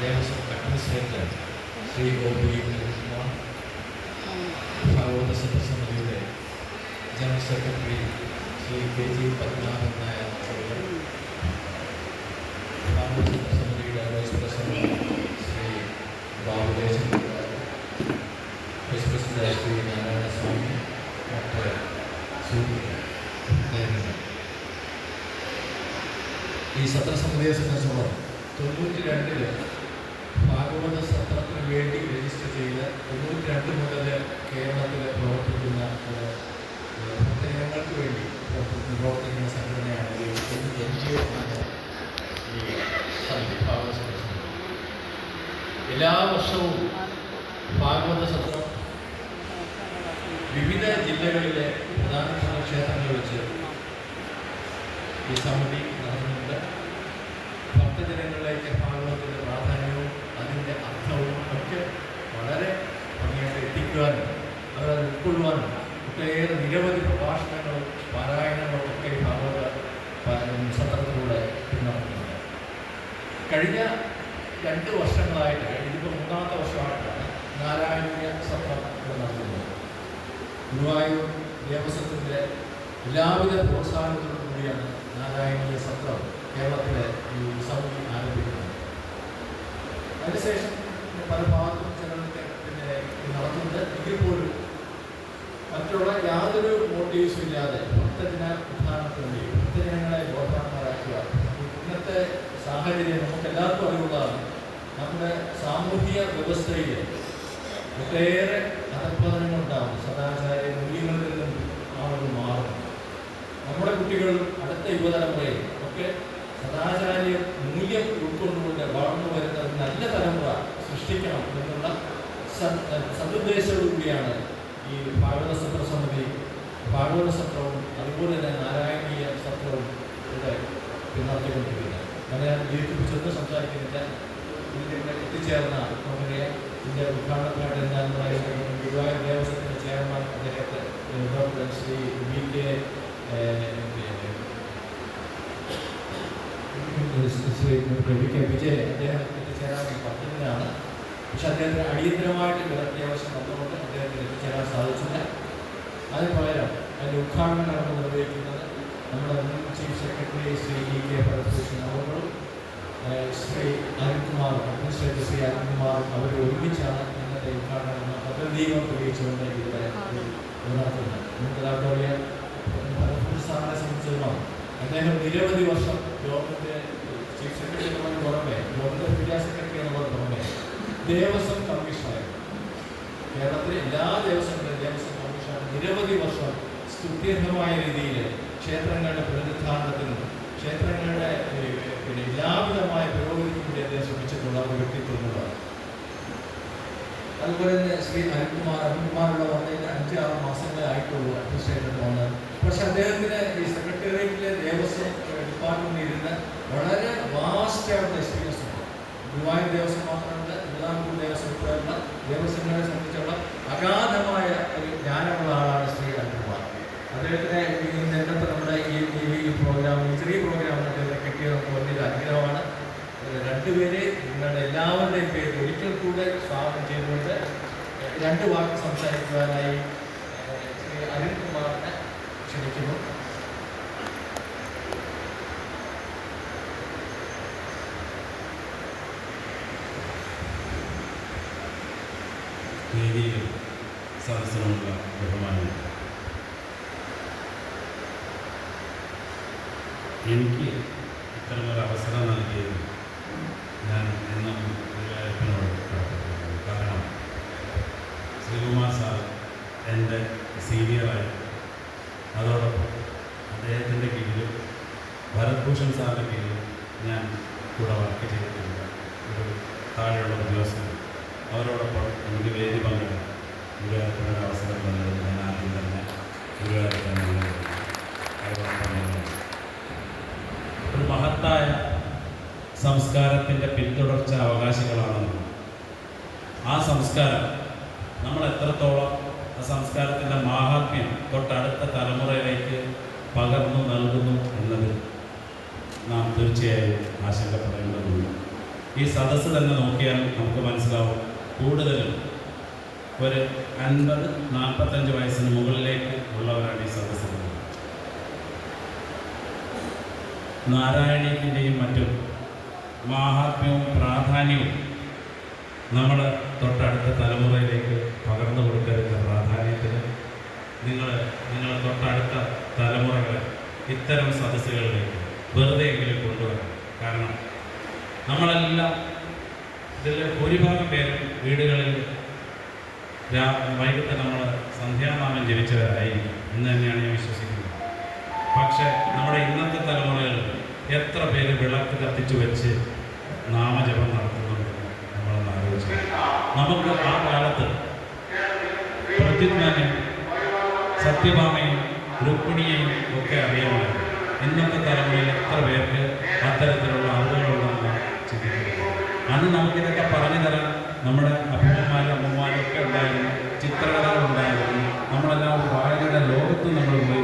Devaswom administrator Shri Gopi Kumar Bhagavata സമിതിയുടെ general secretary Shri K G Padmanabhan Nair അവർ ഭാഗവത സമിതിയുടെ vice president Shri Babudesan vice president Shri Narayanaswamy മറ്റ് സുഹൃത്തുക്കൾ ഈ സത്രസമിതിയെ സംബന്ധിച്ചോളം തൊണ്ണൂറ്റി രണ്ടിൽ ഭാഗവത സത്രത്തിന് വേണ്ടി രജിസ്റ്റർ ചെയ്ത് തൊണ്ണൂറ്റി രണ്ട് മുതൽ കേരളത്തിൽ പ്രവർത്തിക്കുന്ന പ്രത്യേകങ്ങൾക്ക് വേണ്ടി പ്രവർത്തി- പ്രവർത്തിക്കുന്ന സംഘടനയാണ് എൻ ജി ഒ എല്ലാ വർഷവും ഭാഗവത സത്രം വിവിധ ജില്ലകളിലെ പ്രധാനപ്പെട്ട ക്ഷേത്രങ്ങളിൽ വെച്ച് ഈ സമിതി നടത്തുന്നുണ്ട്. ഭക്തജനങ്ങളിലേക്ക് ഭാഗവതത്തിന്റെ പ്രാധാന്യവും അതിന്റെ അർത്ഥവും ഒക്കെ വളരെ ഭംഗിയായിട്ട് എത്തിക്കുവാനും അവരത് ഉൾക്കൊള്ളുവാനും ഒട്ടേറെ നിരവധി പ്രഭാഷണങ്ങളും പാരായണങ്ങളൊക്കെ ഭാഗവത സത്രത്തിലൂടെ പിന്തുണക്കുന്നുണ്ട് കഴിഞ്ഞ രണ്ട് വർഷങ്ങളായിട്ട് ഇതിപ്പോൾ മൂന്നാമത്തെ വർഷമായിട്ടാണ് നാരായണീയ സത്രം ഇവിടെ നടത്തുന്നത് ഗുരുവായൂർ ദേവസ്വത്തിന്റെ എല്ലാവിധ പ്രോത്സാഹനത്തോടു കൂടിയാണ് നാരായണീയ സത്രം കേരളത്തിലെ ഈ ഉത്സവം ആരംഭിക്കുന്നത്. അതിനുശേഷം പല ഭാഗത്തും ചിലർക്ക് പിന്നെ നടത്തുന്നത് എങ്കിൽ പോലും മറ്റുള്ള യാതൊരു മോട്ടീവ്സും ഇല്ലാതെ ഭക്തജന ഉദ്ധാരണത്തിന് ഭക്തജനങ്ങളെ ബോധവാന്മാരാക്കുക. ഇന്നത്തെ സാഹചര്യം നമുക്ക് എല്ലാവർക്കും അറിവുള്ളതാണ്. നമ്മുടെ സാമൂഹിക വ്യവസ്ഥയിൽ ഒട്ടേറെ അധപ്പതനങ്ങളുണ്ടാവും സദാചാര മൂല്യങ്ങളിൽ നിന്നും ആളുകൾ മാറും നമ്മുടെ കുട്ടികൾ അടുത്ത യുവതലമുറയിൽ ഒക്കെ സദാചാര്യ മൂല്യം ഉൾക്കൊണ്ടുകൊണ്ട് വളർന്നു വരുന്ന നല്ല തലമുറ സൃഷ്ടിക്കണം എന്നുള്ള സ- സതുദ്ദേശത്തോടുകൂടിയാണ് ഈ ഭാഗവത സത്ര സമിതി ഭാഗവത സത്രവും അതുപോലെ തന്നെ നാരായണീയ സത്രവും ഇവിടെ നടത്തിക്കൊണ്ടിരിക്കുന്നത് അങ്ങനെ ഞാൻ ദീർഘിപ്പിച്ചൊന്നും സംസാരിക്കുന്നില്ല. ഇതിന്റെ ഇവിടെ എത്തിച്ചേർന്ന നമ്മുടെ ഇതിന്റെ ഉദ്ഘാടനത്തിനായിട്ട് എന്താണെന്ന് പറയുന്നത് ഗുരുവായൂർ ദേവസ്വത്തിന്റെ ചെയർമാൻ അദ്ദേഹത്തെ Shri V K Shri V K Vijayan അദ്ദേഹം എത്തിച്ചേരാൻ പറ്റുന്നതാണ് പക്ഷെ അദ്ദേഹത്തിന് അടിയന്തരമായിട്ട് അതിന് പകരം അതിന്റെ ഉദ്ഘാടനം നടന്ന് നിർവഹിക്കുന്നത് നമ്മുടെ മുൻ chief secretary Shri E K Paramabhushan അവരും ശ്രീ അരുൺകുമാറും അഡ്മിനിസ്ട്രേറ്റർ ശ്രീ അരുൺകുമാറും അവർ ഒരുമിച്ചാണ് ഇന്നത്തെ ഉദ്ഘാടനം പ്രതീകം പ്രയോഗിച്ചുകൊണ്ട് ഇത് ഉണർത്തുന്നത് നമുക്ക് അതറിയാം സംബന്ധിച്ചിടത്തോളം അദ്ദേഹം നിരവധി വർഷം ഗവൺമെന്റ് ചീഫ് സെക്രട്ടറി എന്നതിന് പുറമെ ഗവൺമെന്റ് ഫിനാൻസ് സെക്രട്ടറി എന്നതിന് പുറമെ ദേവസ്വം കമ്മീഷണറായിരുന്നു. കേരളത്തിലെ എല്ലാ ദേവസ്വം നിരവധി വർഷം സ്തുത്യർഹമായ രീതിയിൽ ക്ഷേത്രങ്ങളുടെ പുനരുദ്ധാരണത്തിനും ക്ഷേത്രങ്ങളുടെ പിന്നെ എല്ലാവിധമായ പുരോഗതിക്കും വേണ്ടി അദ്ദേഹം ശ്രമിച്ചിട്ടുള്ള ഒരു വ്യക്തിത്വങ്ങളാണ് അതുപോലെ തന്നെ ശ്രീ അരുൺകുമാർ അരുൺകുമാറുള്ള വന്നതിന് അഞ്ച് ആറ് മാസങ്ങളെ അഡ്മിനിസ്ട്രേറ്റർ വന്ന്. പക്ഷെ അദ്ദേഹത്തിന് ഈ സെക്രട്ടേറിയറ്റിലെ ദേവസ്വം ഡിപ്പാർട്ട്മെന്റിൽ ഇരുന്ന് വളരെ വാസ്റ്റ് ആയിട്ടുള്ള എക്സ്പീരിയൻസ് ഉണ്ട്. ഗുരുവായൂർ ദേവസ്വം മാത്രമല്ല തിരുവിതാംകൂർ ദേവസ്വം ഉൾപ്പെടെയുള്ള ദേവസ്വങ്ങളെ സംബന്ധിച്ചുള്ള അദ്ദേഹത്തിനെ ഈ നമ്മുടെ ഈ ടി വി പ്രോഗ്രാം ഈ ചെറിയ പ്രോഗ്രാമിന് അദ്ദേഹത്തെ കിട്ടിയത് നമുക്ക് വലിയൊരു അനുഗ്രഹമാണ്. രണ്ടുപേരെ നിങ്ങളുടെ എല്ലാവരുടെയും പേരിൽ ഒരിക്കൽ കൂടെ സ്വാഗതം ചെയ്തുകൊണ്ട് രണ്ട് വാക്ക് സംസാരിക്കുവാനായി ശ്രീ അരുൺകുമാറിനെ ക്ഷണിക്കുന്നു. വേദിയിലും ബഹുമാനമുണ്ട് ബഹുമാനം എനിക്ക് ഇത്തരമൊരു അവസരം നൽകിയത് ഞാൻ എന്നും ഗുരുവായൂരപ്പനോട് പ്രാർത്ഥിക്കുന്നു. കാരണം ശ്രീകുമാർ സാർ എന്റെ സീനിയറായി. അതോടൊപ്പം അദ്ദേഹത്തിന്റെ കീഴിൽ ഭരത്ഭൂഷൺ സാറിന്റെ കീഴിൽ ഞാൻ കൂടെ വർക്ക് ചെയ്തിട്ടുണ്ട്. ഒരു താഴെയുള്ള ഉദ്യോഗസ്ഥൻ. അവരോടൊപ്പം എനിക്ക് വേദി പങ്കിടാൻ ഗുരുവായൂരപ്പനൊരു അവസരം തന്നത് ഞാൻ ആദ്യം തന്നെ ഗുരുവായൂരപ്പനെ അതോടൊപ്പം തന്നെ ഒരു മഹത്തായ സംസ്കാരത്തിന്റെ പിന്തുടർച്ച അവകാശികളാണ് നമ്മൾ ആ സംസ്കാരം നമ്മൾ എത്രത്തോളം ആ സംസ്കാരത്തിന്റെ മാഹാത്മ്യം തൊട്ടടുത്ത തലമുറയിലേക്ക് പകർന്നു നൽകുന്നു എന്നത് നാം തീർച്ചയായും ആശങ്കപ്പെടേണ്ടതുണ്ട്. ഈ സദസ്സ് തന്നെ നോക്കിയാൽ നമുക്ക് മനസ്സിലാവും. കൂടുതലും ഒരു അൻപത് നാൽപ്പത്തഞ്ച് വയസ്സിന് മുകളിലേക്ക് ഉള്ളവരാണ് ഈ സദസ്സിലുള്ളത് നാരായണീയത്തിന്റെയും മറ്റും മാഹാത്മ്യവും പ്രാധാന്യവും നമ്മൾ തൊട്ടടുത്ത തലമുറയിലേക്ക് പകർന്നു കൊടുക്കരുത് പ്രാധാന്യത്തിന്. നിങ്ങൾ നിങ്ങൾ തൊട്ടടുത്ത തലമുറകളെ ഇത്തരം സദസ്സുകളിലേക്ക് വെറുതെ എങ്കിലും കൊണ്ടുവരാം കാരണം നമ്മളെല്ലാം ഇതിൽ ഭൂരിഭാഗം പേരും വീടുകളിൽ രാ വൈകിട്ട് നമ്മൾ സന്ധ്യാനാമം ജപിച്ചവരായിരിക്കും. എന്ന് തന്നെയാണ് ഞാൻ വിശ്വസിക്കുന്നത്. പക്ഷേ നമ്മുടെ ഇന്നത്തെ തലമുറകളിൽ എത്ര പേര് വിളക്ക് കത്തിച്ചു വെച്ച് നാമജപം നടത്തുന്നുണ്ട് നമ്മളൊന്ന് ആലോചിച്ചു നമുക്ക് ആ കാലത്ത് പ്രദ്യുത്മനും സത്യഭാമയും രുക്മിണിയെയും ഒക്കെ അറിയാമായിരുന്നു ഇന്നത്തെ തലമുറയിൽ എത്ര പേർക്ക് അത്തരത്തിലുള്ള അറിവുകളുണ്ടെന്ന് ചിന്തിക്കുന്നു അന്ന് നമുക്കിതൊക്കെ പറഞ്ഞു തരാൻ നമ്മുടെ അപ്പന്മാരും അമ്മമാരും ഒക്കെ ഉണ്ടായിരുന്നു ചിത്രകഥകളുണ്ടായിരുന്നു നമ്മളെല്ലാം വായനയുടെ ലോകത്ത് നമ്മൾ പോയി